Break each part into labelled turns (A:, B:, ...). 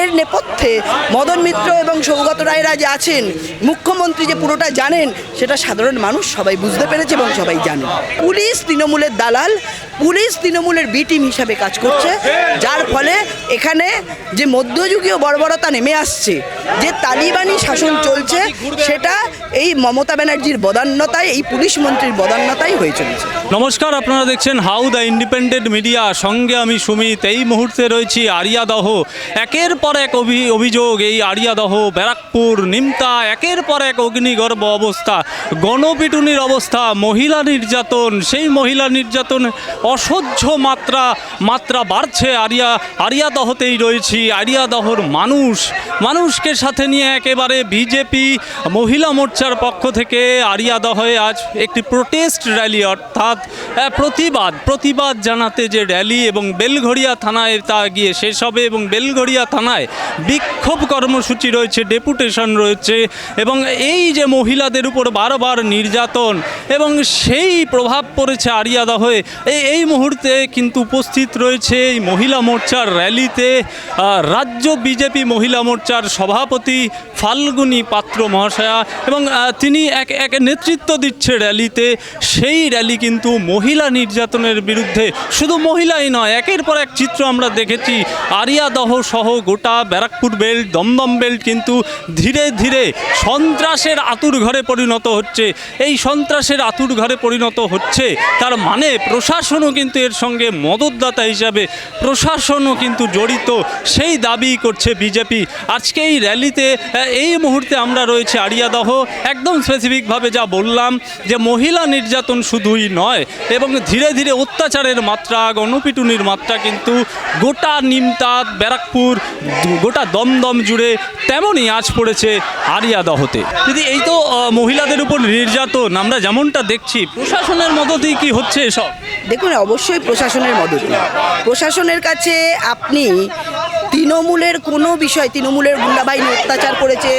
A: এর নেপথ্যে মদন মিত্র এবং সৌগত রায়রা যে আছেন। মুখ্যমন্ত্রী যে পুরোটা জানেন, সেটা সাধারণ মানুষ সবাই বুঝতে পেরেছে এবং সবাই জানে। পুলিশ তৃণমূলের দালাল, পুলিশ তৃণমূলের বি টিম হিসাবে কাজ করছে, যার ফলে এখানে যে মধ্যযুগীয় বর্বরতা নেমে আসছে, যে তালিবানি শাসন চলছে, সেটা এই মমতা ব্যানার্জির বদান্যতায়, এই পুলিশ মন্ত্রীর বদান্যতায় হয়ে চলেছে।
B: নমস্কার, আপনারা দেখছেন হাউ দ্য ইন্ডিপেন্ডেন্ট মিডিয়া। সঙ্গে আমি সুমিত, এই মুহূর্তে রয়েছি আরিয়াদহ একের পর এক অভি- অভিযোগ, এই আরিয়াদহ ব্যারাকপুর, নিমতা, একের পর এক অগ্নিগর্ভ অবস্থা। গণপিটুনির অবস্থা, মহিলা নির্যাতন, সেই মহিলা নির্যাতন অসহ্য মাত্রা মাত্রা বাড়ছে। আরিয়া আরিয়াদহতেই রয়েছি আরিয়াদহর মানুষ। মানুষকে সাথে নিয়ে একেবারে বিজেপি, মহিলা মোর্চার পক্ষ থেকে আরিয়াদহে আজ একটি প্রোটেস্ট র্যালি অর্থাৎ প্রতিবাদ প্রতিবাদ জানাতে যে র্যালি এবং বেলঘড়িয়া থানায় তা গিয়ে শেষ হবে এবং বেলঘড়িয়া থানায় বিক্ষোভ কর্মসূচি রয়েছে, ডেপুটেশন রয়েছে এবং এই যে মহিলাদের উপর বারবার নির্যাতন এবং সেই প্রভাব পড়েছে আরিয়াদহে এই এই মুহূর্তে কিন্তু উপস্থিত রয়েছে এই মহিলা মোর্চার র্যালিতে রাজ্য বিজেপি মহিলা মোর্চার সভাপতি ফাল্গুনী পাত্র মহাশয়া এবং তিনি এক এক নেতৃত্ব দিচ্ছে র্যালিতে। সেই র্যালি কিন্তু মহিলা নির্যাতনের বিরুদ্ধে শুধু মহিলাই নয়, একের পর এক চিত্র আমরা দেখেছি। আরিয়াদহ সহ গোটা ব্যারাকপুর বেল্ট, দমদম বেল্ট কিন্তু ধীরে ধীরে সন্ত্রাসের আতুর ঘরে পরিণত হচ্ছে। এই সন্ত্রাসের আতুর ঘরে পরিণত হচ্ছে। তার মানে প্রশাসনও কিন্তু এর সঙ্গে মদতদাতা হিসাবে প্রশাসনও কিন্তু জড়িত। সেই দাবি করছে বিজেপি। আজকে এই র্যালিতে এই মুহূর্তে আমরা রয়েছে আরিয়াদহ একদম স্পেসিফিকভাবে যা বললাম যে মহিলা নির্যাতন শুধুই নয়, এবং ধীরে ধীরে অত্যাচারের মাত্রা, গণপিটুনির মাত্রা কিন্তু গোটা নিমতাত ব্যারাকপুর গোটা দমদম জুড়ে তেমনই আজ পড়েছে আরিয়া দহতে। যদি এই তো মহিলাদের উপর নির্যাতন, আমরা যেমনটা দেখছি, প্রশাসনের মদতেই কি হচ্ছে এসব?
A: দেখুন, অবশ্যই প্রশাসনের মদত প্রশাসনের কাছে আপনি তৃণমূলের কোনো বিষয়, তৃণমূলের গুন্ডাবাহিনী অত্যাচার করেছে,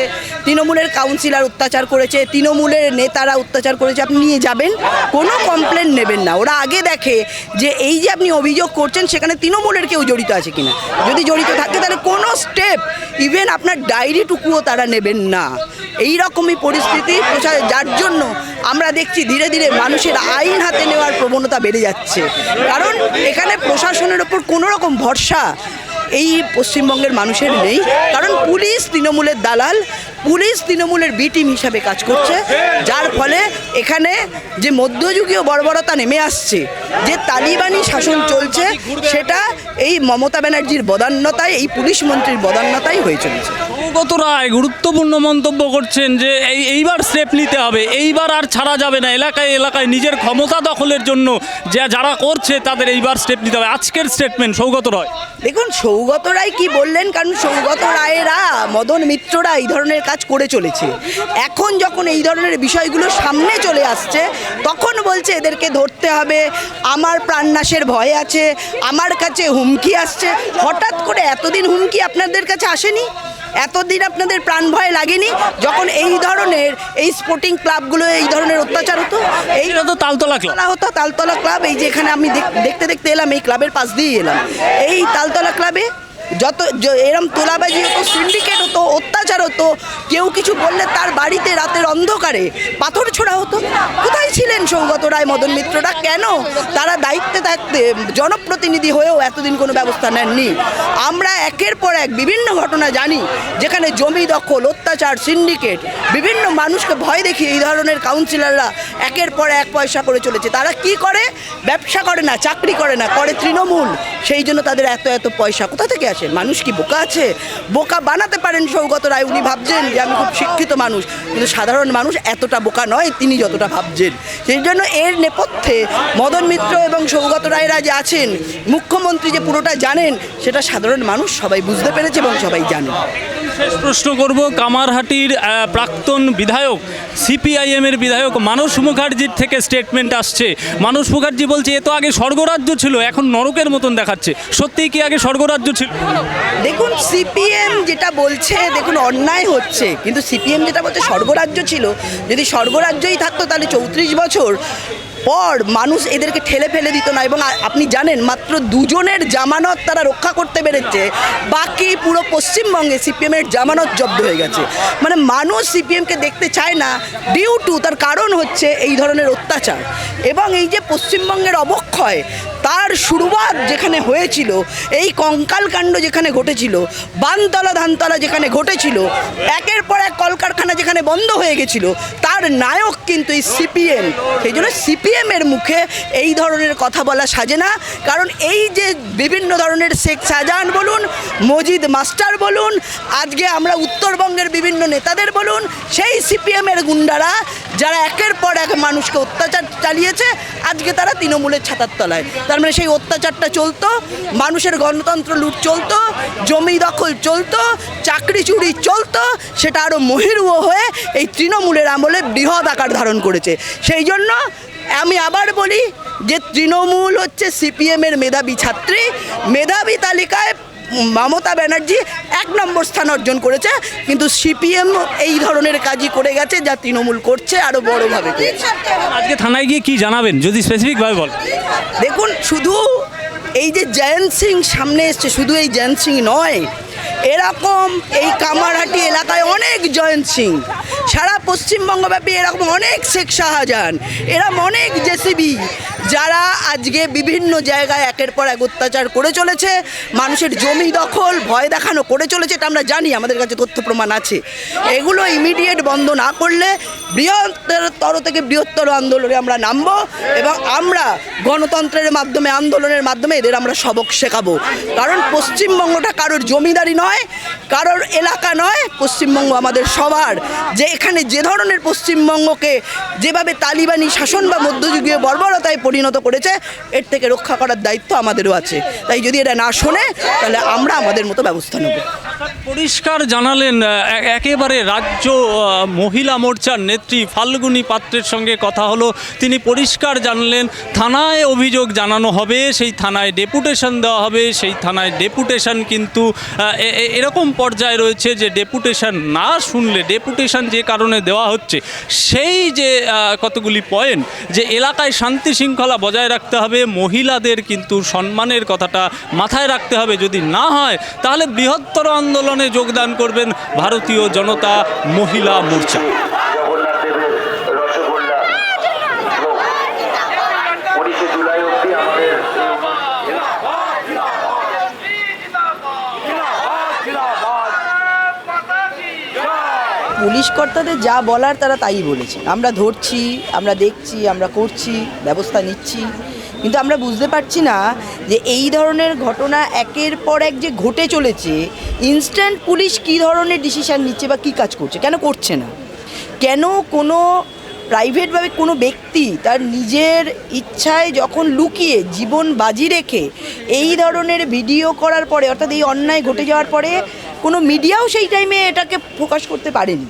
A: তৃণমূলের কাউন্সিলর অত্যাচার করেছে, তৃণমূলের নেতারা অত্যাচার করেছে, আপনি নিয়ে যাবেন, কোনো কমপ্লেন নেবেন না। ওরা আগে দেখে যে এই যে আপনি অভিযোগ করছেন, সেখানে তৃণমূলের কেউ জড়িত আছে কিনা। যদি জড়িত থাকে, তাহলে কোনো স্টেপ ইভেন আপনার ডায়েরিটুকুও তারা নেবেন না। এই রকমই পরিস্থিতি যার জন্য আমরা দেখছি ধীরে ধীরে মানুষের আইন হাতে নেওয়ার প্রবণতা বেড়ে যাচ্ছে। কারণ এখানে প্রশাসনের ওপর কোনো রকম ভরসা এই পশ্চিমবঙ্গের মানুষের নেই। কারণ পুলিশ তৃণমূলের দালাল পুলিশ তৃণমূলের বি টিম হিসাবে কাজ করছে যার ফলে এখানে যে মধ্যযুগীয় বর্বরতা নেমে আসছে যে তালিবানি শাসন চলছে সেটা এই মমতা ব্যানার্জির বদান্যতায় এই পুলিশ মন্ত্রীর বদান্যতায় হয়ে চলেছে।
B: সৌগত রায় গুরুত্বপূর্ণ মন্তব্য করছেন যে এই এইবার স্টেপ নিতে হবে এইবার আর ছাড়া যাবে না এলাকায় এলাকায় নিজের ক্ষমতা দখলের জন্য যা যারা করছে তাদের এইবার স্টেপ নিতে হবে। আজকের স্টেটমেন্ট সৌগত রায়।
A: দেখুন সৌগত রায় কি বললেন? কারণ সৌগত রায়েরা মদন মিত্ররা এই ধরনের কাজ করে চলেছে। এখন যখন এই ধরনের বিষয়গুলো সামনে চলে আসছে তখন বলছে এদেরকে ধরতে হবে আমার প্রাণনাশের ভয় আছে আমার কাছে হুমকি আসছে। হঠাৎ করে এতদিন হুমকি আপনাদের কাছে আসেনি? এতদিন আপনাদের প্রাণ ভয় লাগেনি? যখন এই ধরনের এই স্পোর্টিং ক্লাবগুলো এই ধরনের অত্যাচার হতো এই
B: তো তালতলা ক্লাব
A: হতো তালতলা ক্লাব এই যে এখানে আমি দেখ- দেখতে দেখতে এলাম এই ক্লাবের পাশ দিয়ে এলাম। এই তালতলা ক্লাবে যত এরম তোলাবাজি হতো সিন্ডিকেট হতো হতো কেউ কিছু বললে তার বাড়িতে রাতের অন্ধকারে পাথর ছোড়া হতো। কোথায় ছিলেন সৌগত রায়, মদন মিত্ররা? কেন? তারা দায়িত্বে থাকতে জনপ্রতিনিধি হয়েও এতদিন কোনো ব্যবস্থা নেননি। আমরা একের পর এক বিভিন্ন ঘটনা জানি, যেখানে জমি দখল, অত্যাচার, সিন্ডিকেট, বিভিন্ন মানুষকে ভয় দেখিয়ে এই ধরনের কাউন্সিলররা একের পর এক পয়সা করে চলেছে। তারা কি করে? ব্যবসা করে না, চাকরি করে না, করে তৃণমূল। সেই জন্য তাদের এত এত পয়সা। কোথা থেকে আসে? মানুষ কি বোকা আছে? বোকা বানাতে পারেন সৌগত রায়, উনি ভাবছেন যে আমি খুব শিক্ষিত মানুষ, কিন্তু সাধারণ মানুষ এতটা বোকা নয়, তিনি যতটা ভাবছেন। সেই জন্য এর নেপথ্যে মদন মিত্র এবং সৌগত রায়রা যে আছেন, মুখ্যমন্ত্রী যে পুরোটা জানেন, সেটা সাধারণ মানুষ সবাই বুঝতে পেরেছে এবং সবাই জানে।
B: শেষ প্রশ্ন করব, কামারহাটির প্রাক্তন বিধায়ক সিপিআইএম এর বিধায়ক মানস মুখার্জির থেকে স্টেটমেন্ট আসছে। মানস মুখার্জি বলছে, এ তো আগে স্বর্গরাজ্য ছিল, এখন নরকের মতন দেখাচ্ছে। সত্যিই কি আগে স্বর্গরাজ্য ছিল?
A: দেখুন, সিপিএম যেটা বলছে, দেখুন, অন্যায় হচ্ছে। কিন্তু সিপিএম যেটা বলছে, স্বর্গরাজ্য ছিল। যদি স্বর্গরাজ্যই থাকতো, তাহলে চৌত্রিশ বছর পর মানুষ এদেরকে ঠেলে ফেলে দিত না এবং আপনি জানেন মাত্র দুজনের জামানত তারা রক্ষা করতে পেরেছে, বাকি পুরো পশ্চিমবঙ্গে সিপিএমের জামানত জব্দ হয়ে গেছে। মানে মানুষ সিপিএমকে দেখতে চায় না ডিউ টু তার কারণ হচ্ছে এই ধরনের অত্যাচার। এবং এই যে পশ্চিমবঙ্গের অবক্ষয় তার শুরুয়াত যেখানে হয়েছিল, এই কঙ্কাল কাণ্ড যেখানে ঘটেছিল, বানতলা ধানতলা যেখানে ঘটেছিল, একের পর এক কলকারখানা যেখানে বন্ধ হয়ে গেছিল, তার নায়ক কিন্তু এই সিপিএম। সেই জন্য সিপিএমের মুখে এই ধরনের কথা বলা সাজে না। কারণ এই যে বিভিন্ন ধরনের শেখ শাহজাহান বলুন, মজিদ মাস্টার বলুন, আজকে আমরা উত্তরবঙ্গের বিভিন্ন নেতাদের বলুন, সেই সিপিএমের গুন্ডারা যারা একের পর এক মানুষকে অত্যাচার চালিয়েছে, আজকে তারা তৃণমূলের ছাতার তলায়। তার মানে সেই অত্যাচারটা চলতো, মানুষের গণতন্ত্র লুট চলতো, জমি দখল চলতো, চাকরি চুরি চলতো, সেটা আরও মহিরুহ হয়ে এই তৃণমূলের আমলে বৃহৎ আকার ধারণ করেছে। সেই জন্য আমি আবার বলি যে তৃণমূল হচ্ছে সিপিএমের মেধাবী ছাত্রী, মেধাবী তালিকায় মমতা ব্যানার্জি এক নম্বর স্থান অর্জন করেছে কিন্তু সিপিএম এই ধরনের কাজই করে গেছে যা তৃণমূল করছে আরও বড়োভাবে
B: আজকে থানায় গিয়ে কি জানাবেন? যদি স্পেসিফিকভাবে বল
A: দেখুন শুধু এই যে জয়ন্ত সিং সামনে এসছে শুধু এই জয়ন্ত সিং নয় এরকম এই কামারহাটি এলাকায় অনেক জয়ন্ত সিং, সারা পশ্চিমবঙ্গব্যাপী এরকম অনেক শেখ শাহজাহান এরকম অনেক জেসিবি যারা আজকে বিভিন্ন জায়গায় একের পর এক অত্যাচার করে চলেছে, মানুষের জমি দখল, ভয় দেখানো করে চলেছে, এটা আমরা জানি, আমাদের কাছে তথ্য প্রমাণ আছে। এগুলো ইমিডিয়েট বন্ধ না করলে বৃহত্তর থেকে বৃহত্তর আন্দোলনে আমরা নামবো এবং আমরা গণতন্ত্রের মাধ্যমে, আন্দোলনের মাধ্যমে এদের আমরা সবক শেখাবো। কারণ পশ্চিমবঙ্গটা কারোর জমিদারি নয় কারোর এলাকা নয়, পশ্চিমবঙ্গ আমাদের সবার। যে এখানে যে ধরনের পশ্চিমবঙ্গকে যেভাবে তালিবানি শাসন বা মধ্যযুগীয় বর্বরতায় পরিণত করেছে, এর থেকে রক্ষা করার দায়িত্ব আমাদেরও আছে। তাই যদি এটা না শোনে, তাহলে আমরা আমাদের মতো ব্যবস্থা নেব।
B: পরিষ্কার জানালেন একেবারে রাজ্য মহিলা মোর্চার নেত্রী ফাল্গুনী পাত্রের সঙ্গে কথা হলো। তিনি পরিষ্কার জানলেন, থানায় অভিযোগ জানানো হবে, সেই থানায় ডেপুটেশন দেওয়া হবে, সেই থানায় ডেপুটেশন কিন্তু এরকম পর্যায়ে রয়েছে যে ডেপুটেশন না শুনলে, ডেপুটেশন যে কারণে দেওয়া হচ্ছে, সেই যে কতগুলি পয়েন্ট, যে এলাকায় শান্তি শৃঙ্খলা বজায় রাখতে হবে, মহিলাদের কিন্তু সম্মানের কথাটা মাথায় রাখতে হবে, যদি না হয়, তাহলে বৃহত্তর আন্দোলনে যোগদান করবেন ভারতীয় জনতা মহিলা মোর্চা।
A: পুলিশ কর্তাদের যা বলার তারা তাই বলেছে। আমরা ধরছি, আমরা দেখছি, আমরা করছি, ব্যবস্থা নিচ্ছি। কিন্তু আমরা বুঝতে পারছি না যে এই ধরনের ঘটনা একের পর এক যে ঘটে চলেছে ইনস্ট্যান্ট পুলিশ কী ধরনের ডিসিশান নিচ্ছে বা কী কাজ করছে? কেন করছে না? কেন কোনো প্রাইভেটভাবে কোনো ব্যক্তি তার নিজের ইচ্ছায় যখন লুকিয়ে জীবন বাজি রেখে এই ধরনের ভিডিও করার পরে, অর্থাৎ এই অন্যায় ঘটে যাওয়ার পরে কোনো মিডিয়াও সেই টাইমে এটাকে প্রকাশ করতে পারেনি।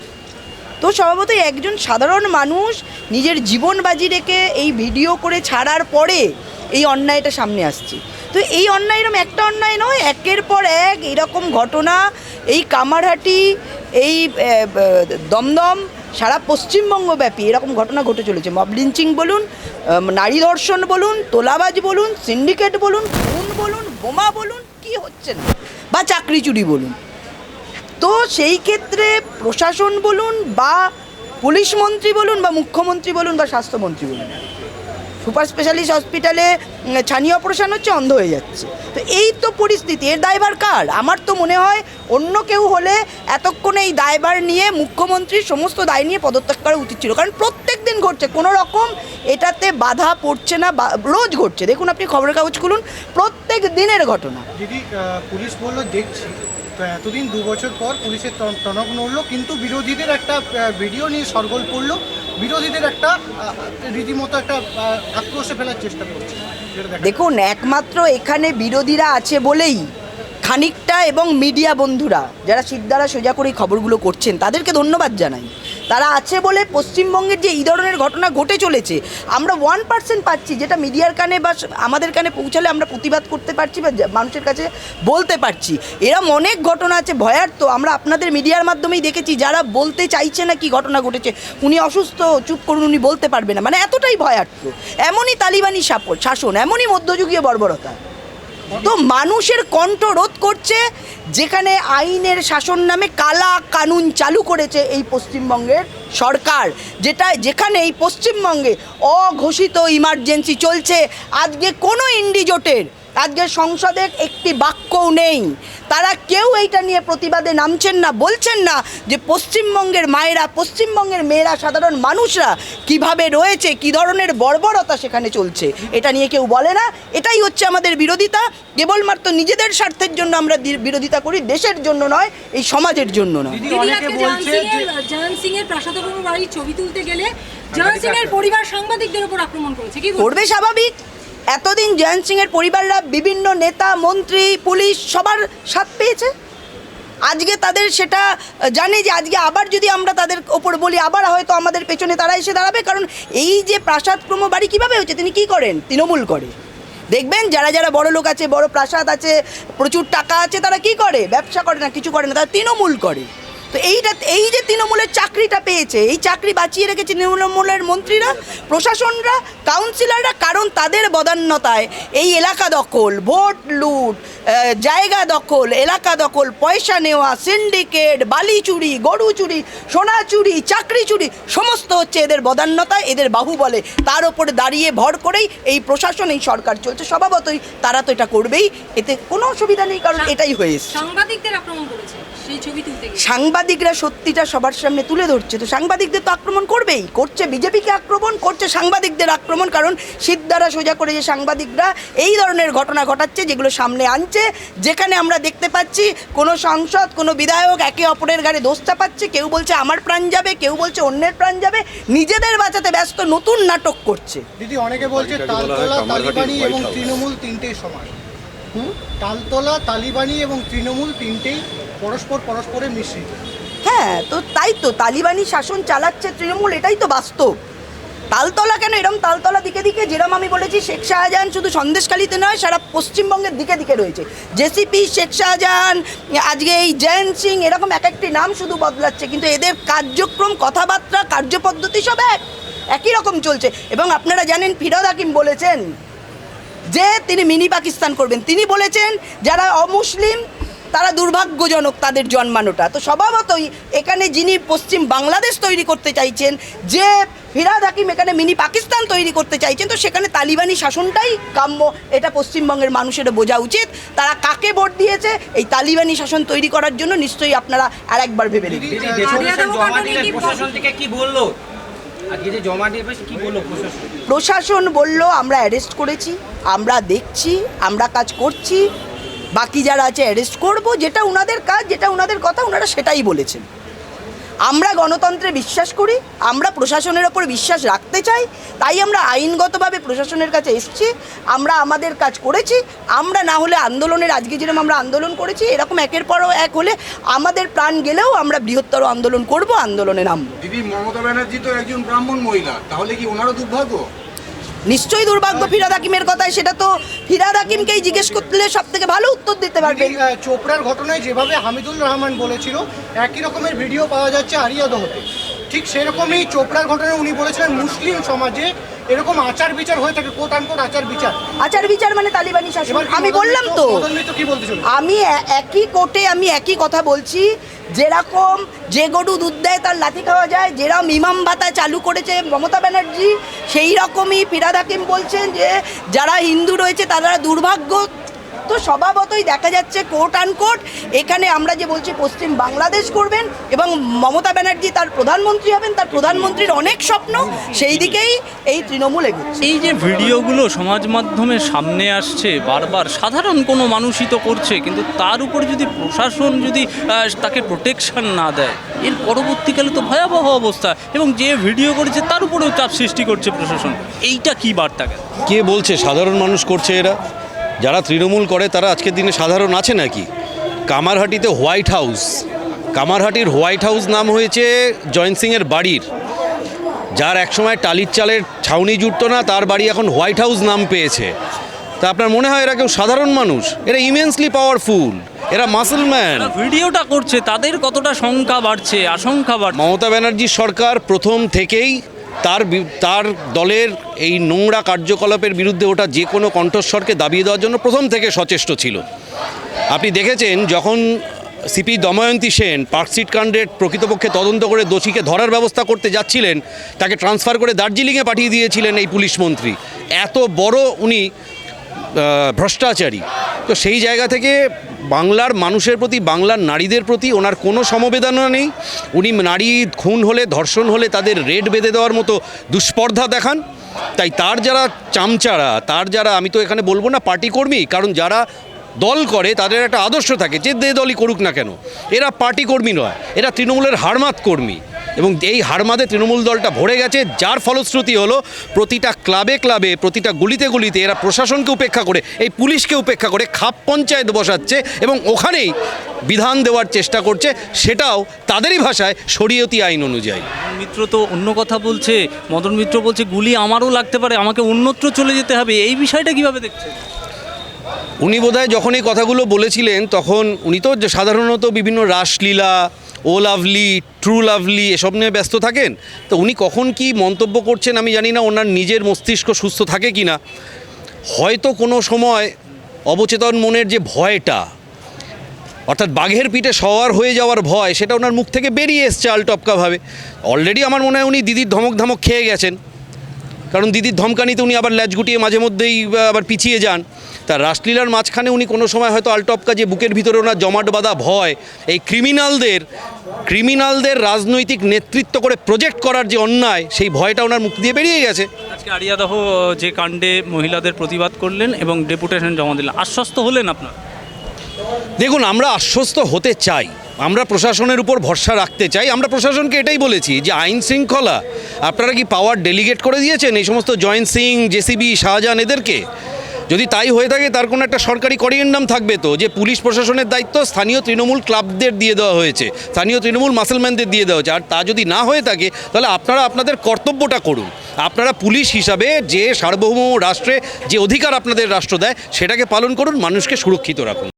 A: তো স্বভাবতই একজন সাধারণ মানুষ নিজের জীবন বাজি রেখে এই ভিডিও করে ছাড়ার পরে এই অন্যায়টা সামনে আসছে। তো এই অন্যায় এরকম একটা অন্যায় নয়, একের পর এক এরকম ঘটনা, এই কামারহাটি, এই দমদম, সারা পশ্চিমবঙ্গ ব্যাপী এরকম ঘটনা ঘটে চলেছে। মব লিঞ্চিং বলুন নারী ধর্ষণ বলুন, তোলাবাজ বলুন, সিন্ডিকেট বলুন, খুন বলুন, বোমা বলুন, কি হচ্ছে না? বা চাকরি চুরি বলুন। তো সেই ক্ষেত্রে প্রশাসন বলুন বা পুলিশ মন্ত্রী বলুন বা মুখ্যমন্ত্রী বলুন বা স্বাস্থ্যমন্ত্রী বলুন। সুপার স্পেশালিস্ট হসপিটালে ছানি অপারেশন হচ্ছে, অন্ধ হয়ে যাচ্ছে। তো এই তো পরিস্থিতি। এর দায়ভার কার? আমার তো মনে হয় অন্য কেউ হলে এতক্ষণে এই দায়ভার নিয়ে মুখ্যমন্ত্রীর সমস্ত দায় নিয়ে পদত্যাগ করা উচিত ছিল। কারণ প্রত্যেক দিন ঘটছে। কোনো রকম এটাতে বাধা পড়ছে না রোজ ঘটছে। দেখুন, আপনি খবরের কাগজ খুলুন। প্রত্যেক দিনের ঘটনা।
C: দিদি পুলিশ বলল, দেখছি। তো এতদিন দু বছর পর পুলিশের টন- টনক নড়লো, কিন্তু বিরোধীদের একটা ভিডিও নিয়ে সরগোল পড়ল। বিরোধীদের একটা রীতিমতো একটা আক্রোশে ফেলার চেষ্টা দেখা
A: দেখুন, একমাত্র এখানে বিরোধীরা আছে বলেই খানিকটা এবং মিডিয়া বন্ধুরা যারা সিদ্ধারা সোজা করে খবরগুলো করছেন, তাদেরকে ধন্যবাদ জানাই। তারা আছে বলে পশ্চিমবঙ্গের যে এই ধরনের ঘটনা ঘটে চলেছে, আমরা ওয়ান পার্সেন্ট পাচ্ছি, যেটা মিডিয়ার কানে বা আমাদের কানে পৌঁছালে আমরা প্রতিবাদ করতে পারছি বা মানুষের কাছে বলতে পারছি। এরম অনেক ঘটনা আছে ভয়ার্থ আমরা আপনাদের মিডিয়ার মাধ্যমেই দেখেছি, যারা বলতে চাইছে না কি ঘটনা ঘটেছে, উনি অসুস্থ, চুপ করুন, উনি বলতে পারবে না। মানে এতটাই ভয়ার্থ এমনই তালিবানি শাসন, এমনই মধ্যযুগীয় বর্বরতা। তো মানুষের কণ্ঠ রোধ করছে, যেখানে আইনের শাসন নামে কালা কানুন চালু করেছে এই পশ্চিমবঙ্গের সরকার, যেটা যেখানে এই পশ্চিমবঙ্গে অঘোষিত ইমার্জেন্সি চলছে, আজকে কোনো ইন্ডিজোটের আজকে সংসদে একটি বাক্যও নেই। তারা কেউ এইটা নিয়ে প্রতিবাদে নামছেন না বলছেন না যে পশ্চিমবঙ্গের মায়েরা পশ্চিমবঙ্গের মেয়েরা সাধারণ মানুষরা কীভাবে রয়েছে কি ধরনের বর্বরতা সেখানে চলছে এটা নিয়ে কেউ বলে না। এটাই হচ্ছে আমাদের বিরোধিতা। কেবলমাত্র নিজেদের স্বার্থের জন্য আমরা বিরোধিতা করি দেশের জন্য নয় এই সমাজের জন্য নয়।
D: ছবি তুলতে গেলে জাহান সিং এর পরিবার সাংবাদিকদের উপর আক্রমণ করেছে কি
A: করবে স্বাভাবিক। এতদিন জয়ন্ত সিংয়ের পরিবাররা বিভিন্ন নেতা, মন্ত্রী, পুলিশ সবার সাথ পেয়েছে? আজকে তাদের সেটা জানে যে আজকে আবার যদি আমরা তাদের ওপর বলি, আবার হয়তো আমাদের পেছনে তারা এসে দাঁড়াবে। কারণ এই যে প্রাসাদ প্রম বাড়ি কীভাবে হচ্ছে তিনি কি করেন? তৃণমূল করে। দেখবেন যারা যারা বড় লোক আছে, বড় প্রাসাদ আছে, প্রচুর টাকা আছে, তারা কি করে? ব্যবসা করে না, কিছু করে না, তারা তৃণমূল করে। তো এইটা এই যে তৃণমূলের চাকরিটা পেয়েছে এই চাকরি বাঁচিয়ে রেখেছে তৃণমূলের মন্ত্রীরা প্রশাসনরা কাউন্সিলররা কারণ তাদের বদান্যতায় এই এলাকা দখল ভোট লুট জায়গা দখল এলাকা দখল পয়সা নেওয়া সিন্ডিকেট বালি চুরি গরু চুরি সোনা চুরি চাকরি চুরি সমস্ত হচ্ছে এদের বদান্যতায় এদের বাহু বলে তার ওপরে দাঁড়িয়ে ভর করেই এই প্রশাসন এই সরকার চলছে। স্বভাবতই তারা তো এটা করবেই। এতে কোনো অসুবিধা নেই কারণ এটাই হয়ে এসছে।
D: সাংবাদিকদের আক্রমণ করেছে সেই ছবি তুলতে গিয়ে।
A: সাংবাদিকরা সত্যিটা সবার সামনে তুলে ধরছে। তো সাংবাদিকদের তো আক্রমণ করবেই। করছে বিজেপিকে আক্রমণ করছে সাংবাদিকদের আক্রমণ কারণ সিদ্ধারা সোজা করে যে সাংবাদিকরা এই ধরনের ঘটনা ঘটাচ্ছে যেগুলো সামনে আনছে যেখানে আমরা দেখতে পাচ্ছি কোনো সংসদ কোনো বিধায়ক একে অপরের গাড়ি দোষ চাপাচ্ছে কেউ বলছে আমার প্রাণ যাবে কেউ বলছে অন্যের প্রাণ যাবে নিজেদের বাঁচাতে ব্যস্ত নতুন নাটক করছে।
C: দিদি অনেকে বলছে তালতলা তালিবানি এবং তৃণমূল তিনটেই সমান। তালতলা তালিবানি এবং তৃণমূল তিনটেই পরস্পর পরস্পরের মিশ্রিত।
A: হ্যাঁ তো তাই তো, তালিবানি শাসন চালাচ্ছে তৃণমূল, এটাই তো বাস্তব। তালতলা কেন এরম তালতলা দিকে দিকে? যেরকম আমি বলেছি, শেখ শাহজাহান শুধু সন্দেশখালিতে নয়, সারা পশ্চিমবঙ্গের দিকে দিকে রয়েছে। জেসিপি, শেখ শাহজাহান, আজকে এই জয়ন্ত সিং, এরকম এক একটি নাম শুধু বদলাচ্ছে, কিন্তু এদের কার্যক্রম, কথাবার্তা, কার্যপদ্ধতি সব এক, একই রকম চলছে। এবং আপনারা জানেন ফিরোদ হাকিম বলেছেন যে তিনি মিনি পাকিস্তান করবেন। তিনি বলেছেন, যারা অমুসলিম তারা দুর্ভাগ্যজনক তাদের জন্মানোটা। তো স্বভাবতই এখানে যিনি পশ্চিম বাংলাদেশ তৈরি করতে চাইছেন যে ফিরাদ হাকিম এখানে মিনি পাকিস্তান তৈরি করতে চাইছেন তো সেখানে তালিবানি শাসনটাই কাম্য। এটা পশ্চিমবঙ্গের মানুষের বোঝা উচিত তারা কাকে ভোট দিয়েছে এই তালিবানি শাসন তৈরি করার জন্য নিশ্চয়ই আপনারা আর একবার ভেবে দেখবেন
E: প্রশাসন? প্রশাসন বলল
A: আমরা অ্যারেস্ট করেছি আমরা দেখছি আমরা কাজ করছি বাকি যারা আছে অ্যারেস্ট করব, যেটা উনাদের কাজ, যেটা উনাদের কথা ওনারা সেটাই বলেছেন। আমরা গণতন্ত্রে বিশ্বাস করি, আমরা প্রশাসনের ওপর বিশ্বাস রাখতে চাই, তাই আমরা আইনগতভাবে প্রশাসনের কাছে এসেছি, আমরা আমাদের কাজ করেছি, আমরা না হলে আন্দোলনের, আজকে যেরকম আমরা আন্দোলন করেছি, এরকম একের পরও এক হলে আমাদের প্রাণ গেলেও আমরা বৃহত্তর আন্দোলন করব, আন্দোলনে নামবো।
F: দিদি, মমতা ব্যানার্জি তো একজন ব্রাহ্মণ মহিলা, তাহলে কি ওনারও দুর্ভাগ্য?
A: নিশ্চয়ই দুর্ভাগ্য ফিরাদ হাকিমের কথায়, সেটা তো ফিরাদ হাকিমকেই জিজ্ঞেস করলে সব থেকে ভালো উত্তর দিতে পারবে।
C: চোপড়ার ঘটনায় যেভাবে হামিদুল রহমান বলেছিল, একই রকমের ভিডিও পাওয়া যাচ্ছে আরিয়াদ হতে ঠিক সেরকমই চোপড়ার ঘটনায় উনি বলেছিলেন, মুসলিম সমাজে এরকম আচার বিচার হয়ে থাকে কোট আনকোট আচার বিচার।
A: আচার বিচার মানে তালিবানি শাসন। আমি বললাম তো
C: কি
A: আমি একই কোটে আমি একই কথা বলছি যেরকম যে গরু দুধ দেয় তার লাথি খাওয়া যায় যেরকম ইমাম ভাতা চালু করেছে মমতা ব্যানার্জি সেই রকমই ফিরাদ হাকিম বলছেন যে যারা হিন্দু রয়েছে তারা দুর্ভাগ্য তো স্বভাবতই দেখা যাচ্ছে কোর্ট আনকোর্ট এখানে আমরা যে বলছি পশ্চিম বাংলাদেশ করবেন এবং মমতা ব্যানার্জি তার প্রধানমন্ত্রী হবেন তার প্রধানমন্ত্রীর অনেক স্বপ্ন সেই দিকেই এই তৃণমূল এগোচ্ছে।
B: এই যে ভিডিওগুলো সমাজ মাধ্যমে সামনে আসছে বারবার সাধারণ কোনো মানুষই তো করছে কিন্তু তার উপর যদি প্রশাসন যদি তাকে প্রোটেকশন না দেয় এর পরবর্তীকালে তো ভয়াবহ অবস্থা এবং যে ভিডিও করেছে তার উপরেও চাপ সৃষ্টি করছে প্রশাসন। এইটা কি বার্তা
G: কে বলছে? সাধারণ মানুষ করছে এরা। যারা তৃণমূল করে তারা আজকের দিনে সাধারণ আছে নাকি? কামারহাটিতে হোয়াইট হাউস। কামারহাটির হোয়াইট হাউস নাম হয়েছে জয়ন্ত সিংয়ের বাড়ির। যার একসময় টালির চালের ছাউনি জুটতো না তার বাড়ি এখন হোয়াইট হাউস নাম পেয়েছে। তা আপনার মনে হয় এরা কেউ সাধারণ মানুষ? এরা ইমেন্সলি পাওয়ারফুল। এরা মাসলম্যান
B: ভিডিওটা করছে তাদের কতটা সংখ্যা বাড়ছে আশঙ্কা বাড়ছে।
G: মমতা ব্যানার্জির সরকার প্রথম থেকেই তার তার দলের এই নোংরা কার্যকলাপের বিরুদ্ধে ওটা যে কোনো কণ্ঠস্বরকে দাবিয়ে দেওয়ার জন্য প্রথম থেকে সচেষ্ট ছিল। আপনি দেখেছেন যখন সিপি দময়ন্তী সেন পার্কশিট কাণ্ডের প্রকৃতপক্ষে তদন্ত করে দোষীকে ধরার ব্যবস্থা করতে যাচ্ছিলেন, তাকে ট্রান্সফার করে দার্জিলিংয়ে পাঠিয়ে দিয়েছিলেন এই পুলিশ মন্ত্রী। এত বড় উনি ভ্রষ্টাচারী। তো সেই জায়গা থেকে বাংলার মানুষের প্রতি, বাংলার নারীদের প্রতি ওনার কোনো সমবেদনা নেই। উনি নারী খুন হলে, ধর্ষণ হলে তাদের রেড বেঁধে দেওয়ার মতো দুষ্পর্ধা দেখান। তাই তার যারা চামচারা, তার যারা, আমি তো এখানে বলব না পার্টি কর্মী, কারণ যারা দল করে তাদের একটা আদর্শ থাকে, যে দে দলই করুক না কেন, এরা পার্টি কর্মী নয়, এরা তৃণমূলের হারমাত কর্মী। এবং এই হারমাদে তৃণমূল দলটা ভরে গেছে যার ফলশ্রুতি হলো প্রতিটা ক্লাবে ক্লাবে প্রতিটা গুলিতে গুলিতে এরা প্রশাসনকে উপেক্ষা করে এই পুলিশকে উপেক্ষা করে খাপ পঞ্চায়েত বসাচ্ছে এবং ওখানেই বিধান দেওয়ার চেষ্টা করছে সেটাও তাদেরই ভাষায় শরীয়তি আইন অনুযায়ী।
B: মিত্র তো অন্য কথা বলছে মদন মিত্র বলছে গুলি আমারও লাগতে পারে আমাকে অন্যত্র চলে যেতে হবে এই বিষয়টা কীভাবে দেখছেন
G: উনি বোধহয় যখন এই কথাগুলো বলেছিলেন তখন উনি তো সাধারণত বিভিন্ন রাসলীলা ও লাভলি, ট্রু লাভলি, এসব নিয়ে ব্যস্ত থাকেন? তো উনি কখন কি মন্তব্য করছেন আমি জানি না, ওনার নিজের মস্তিষ্ক সুস্থ থাকে কি না। হয়তো কোনো সময় অবচেতন মনের যে ভয়টা, অর্থাৎ বাঘের পিঠে সওয়ার হয়ে যাওয়ার ভয়, সেটা ওনার মুখ থেকে বেরিয়ে এসছে আলটপকাভাবে। অলরেডি আমার মনে হয় উনি দিদির ধমক ধমক খেয়ে গেছেন। কারণ দিদির ধমকানিতে উনি আবার ল্যাজ গুটিয়ে মাঝে মধ্যেই আবার পিছিয়ে যান। তা রাসলীলার মাঝখানে উনি কোনো সময় হয়তো আলটপকা যে বুকের ভিতরে ওনার জমাট বাঁধা ভয় এই ক্রিমিনালদের ক্রিমিনালদের রাজনৈতিক নেতৃত্ব করে প্রজেক্ট করার যে অন্যায় সেই ভয়টা ওনার মুখ দিয়ে বেরিয়ে গেছে।
B: আজকে আরিয়াদহ যে কাণ্ডে মহিলাদের প্রতিবাদ করলেন এবং ডেপুটেশন জমা দিলেন আশ্বস্ত হলেন আপনার?
G: দেখুন আমরা আশ্বস্ত হতে চাই আমরা প্রশাসনের উপর ভরসা রাখতে চাই আমরা প্রশাসনকে এটাই বলেছি যে আইন শৃঙ্খলা আপনারা কি পাওয়ার ডেলিগেট করে দিয়েছেন এই সমস্ত জয়েন্ট সিং জেসিবি শাহজাহান এদেরকে? যদি তাই হয়ে থাকে, তার কোনো একটা সরকারি করিয়েন্ডাম থাকবে তো, যে পুলিশ প্রশাসনের দায়িত্ব স্থানীয় তৃণমূল ক্লাবদের দিয়ে দেওয়া হয়েছে, স্থানীয় তৃণমূল মাসেলম্যানদের দিয়ে দেওয়া হয়েছে, আর তা যদি না হয়ে থাকে, তাহলে আপনারা আপনাদের কর্তব্যটা করুন। আপনারা পুলিশ হিসাবে যে সার্বভৌম রাষ্ট্রে যে অধিকার আপনাদের রাষ্ট্র দেয়, সেটাকে পালন করুন, মানুষকে সুরক্ষিত রাখুন।